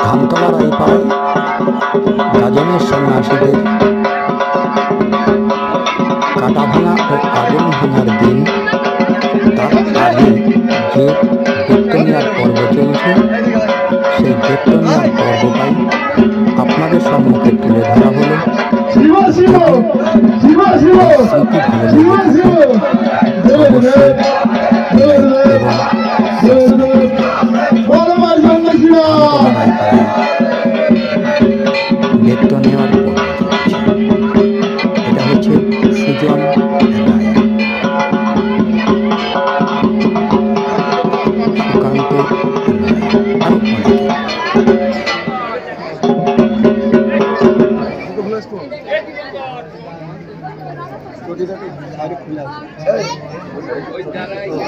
ধানতলার এই পাড়ায় গাজনের সন্ন্যাসীদের কাটা ভাঙা ও আগুন ভাঙার দিন তার আগে যে বেত্তনিয়ার পর্ব চলছে সেই বেত্তনিয়ার পর্বটাই আপনাদের সম্মুখে তুলে ধরা হলো। স্মৃতি ভালো বেত্তনিয়ার পর্ব চলছে এটা হচ্ছে সুজন সুকান্ত আরও অনেকে